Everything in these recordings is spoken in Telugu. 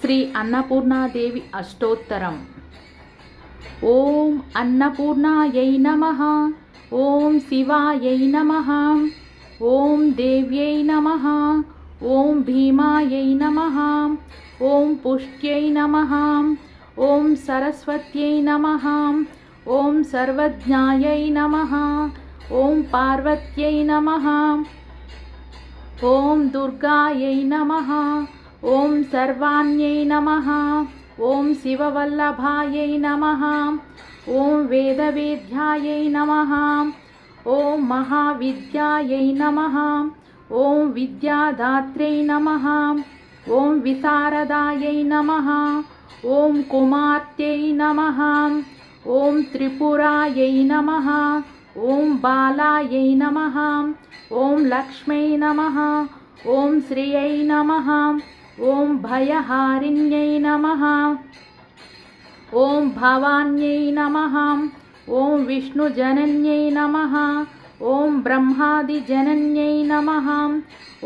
శ్రీ అన్నపూర్ణాదేవి అష్టోత్తరం. ఓం అన్నపూర్ణాయై నమ. ఓం శివాయై నమ. ఓం దేవ్యై నమ. ఓం భీమాయై నమ. ఓం పుష్ట్యై నమ. ఓం సరస్వత్యై నమ. ఓం సర్వజ్ఞాయై నమ. ఓం పార్వత్యై నమ. ॐ दुर्गायै नमः। ॐ सर्वाण्यै नमः। ॐ शिववल्लभायै नमः। ॐ वेदवेद्यायै नमः। ॐ महाविद्यायै नमः। ॐ विद्यादात्र्यै नमः। ॐ विशारदायै नमः। ॐ कुमात्यै नमः। ॐ त्रिपुरायै नमः। ఓం బాలాయై నమ ఓం లక్ష్మై నమ ఓం శ్రియై నమ ఓం భయహారిణ్యై నమ ఓం భవాన్యై నమ ఓం విష్ణుజనన్యై నమ ఓం బ్రహ్మాదిజనన్యై నమ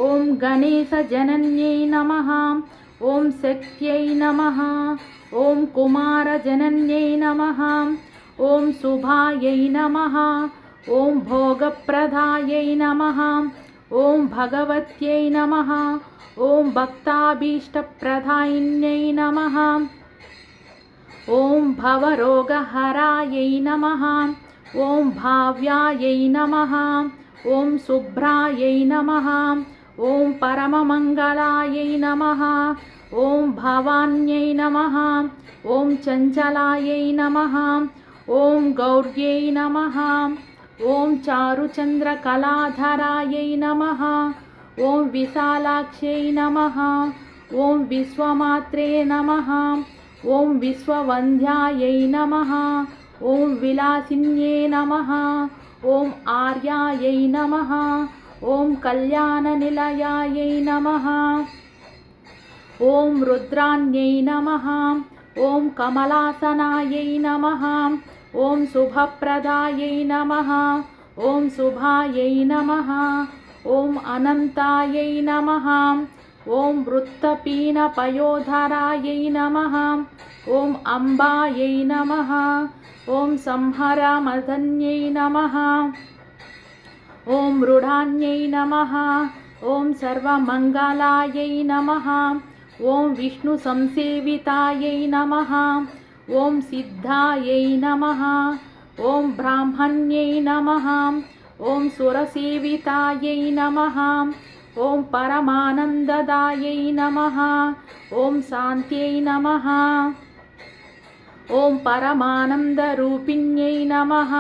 ఓం గణేశజనన్యై నమ ఓం శక్త్యై నమ ఓం కుమారజనన్యై నమ ఓం శుభాయై నమ ॐ भोगप्रदायै नमः। ॐ भगवत्यै नमः। ॐ भक्ताभीष्टप्रधायिन्यै नमः। ॐ भवरोगहरायै नमः। ॐ भाव्यायै नमः। ॐ शुभ्रायै नमः। ॐ परममङ्गलायै नमः। ॐ भवान्यै नमः। ॐ चञ्चलायै नमः। ॐ गौर्यै नमः। ఓం చారుచంద్రకళాధరాయై నమ. ఓం విశాలాక్షై నమ. ఓం విశ్వమాత్రే నమ. ఓం విశ్వవంధ్యాయై నమ. ఓం విలాసిన్యే నమ. ఓం ఆర్యాయై నమ. ఓం కళ్యాణనిలయాయై నమ. ఓం రుద్రాన్యై నమ. ఓం కమలాసనాయై నమ. ॐ शुभप्रदायै नमः। ॐ शुभायै नमः। ॐ अनन्तायै नमः। ॐ वृत्तपीनपयोधरायै नमः। ॐ अम्बायै नमः। ॐ संहरामदन्यै नमः। ॐ मृढान्यै नमः। ॐ सर्वमङ्गलायै नमः। ॐ विष्णुसंसेवितायै नमः। ॐ सिद्धायै नमः। ॐ ब्राह्मण्यै नमः। ॐ सुरसेवितायै नमः। ॐ परमानन्ददायै नमः। ॐ शान्त्यै नमः। ॐ परमानन्दरूपिण्यै नमः।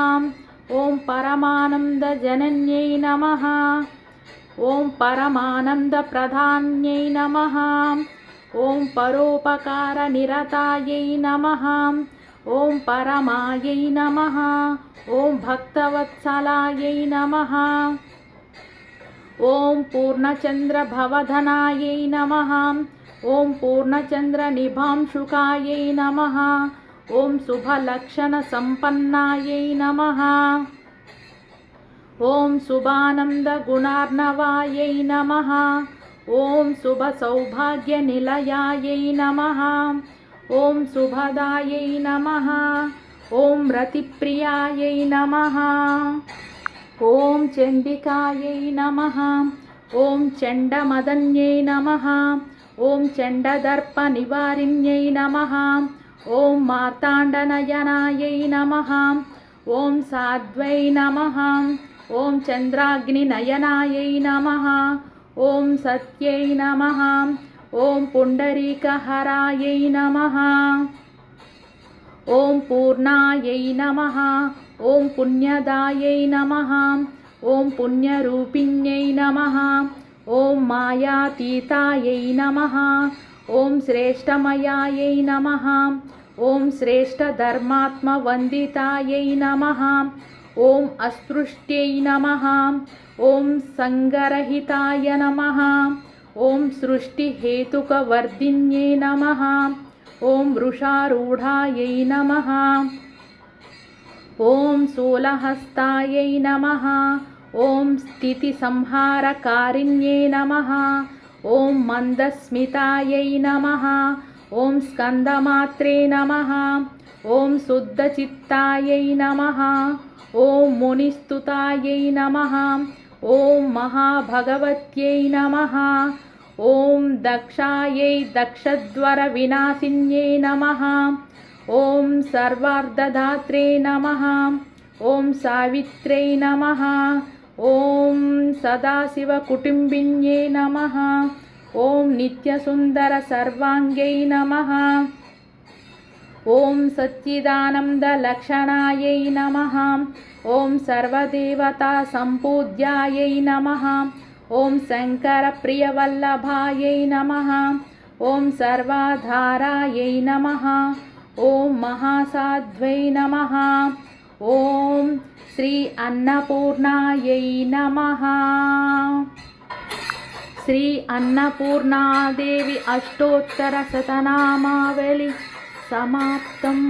ॐ परमानन्दजनन्यै नमः। ॐ परमानन्दप्रधान्यै नमः। ఓం పరోపకార నిరతాయై నమ. ఓం పరమాయై నమ. ఓం భక్తవత్సలాయై నమ. ఓం పూర్ణచంద్రభవధనాయై నమ. ఓం పూర్ణచంద్రనిభాంశుకాయై నమ. ఓం శుభలక్షణసంపన్నాయై నమ. ఓం శుభానందగుణార్ణవాయై నమ. ఓం శుభ సౌభాగ్య నిలయాయై నమ. ఓం శుభదాయై నమ. ఓం రతిప్రియాయై నమ. ఓం చండికాయై నమ. ఓం చండమదన్యై నమ. ఓం చండదర్ప నివారిణ్యై నమ. ఓం మార్తాండనయనాయై నమ. ఓం సాధ్వై నమ. ఓం చంద్రాగ్నినయనాయై నమ. ఓం సత్యై నమ. ఓం పుండరీకహరాయై నమ. ఓం పూర్ణాయై నమ. ఓం పుణ్యదాయై నమ. ఓం పుణ్యరూపిణ్యై నమ. ఓం మాయాతీతాయై నమ. ఓం శ్రేష్టమయాయై నమ. ఓం శ్రేష్టధర్మాత్మవందితాయై నమ. ఓం అస్పృష్టై నమ. ఓం సంగరహితాయ నమ. ఓం సృష్టిహేతుకవర్ధిన్యై నమ. ఓం వృషారూఢాయై నమ. ఓం శూలహస్తాయై నమ. ఓం స్థితిసంహారకారిణ్యై నమ. ఓం మందస్మితాయై నమ. ఓం స్కందమాత్రే నమ. ఓం శుద్ధచిత్తాయై నమ. ఓం మునిస్తుతాయై నమ. ఓం మహాభగవత్యై నమ. ఓం దక్షాయై దక్షద్వర వినాశిన్యై నమ. ఓం సర్వార్ధదాత్రే నమ. ఓం సావిత్రై నమ. ఓం సదాశివకుటుంబిన్యై నమ. ఓం నిత్యసుందర సర్వాంగై నమ. ఓం సచ్చిదానందలక్షణాయై నమ. ఓం సర్వదేవతా సంపూజ్యాయై నమ. ఓం శంకరప్రియవల్లభాయై నమ. ఓం సర్వాధారాయై నమ. ఓం మహాసాధ్వై నమ. ఓం శ్రీ అన్నపూర్ణాయై నమ. శ్రీ అన్నపూర్ణాదేవి అష్టోత్తర శతనామావళి समाप्तम्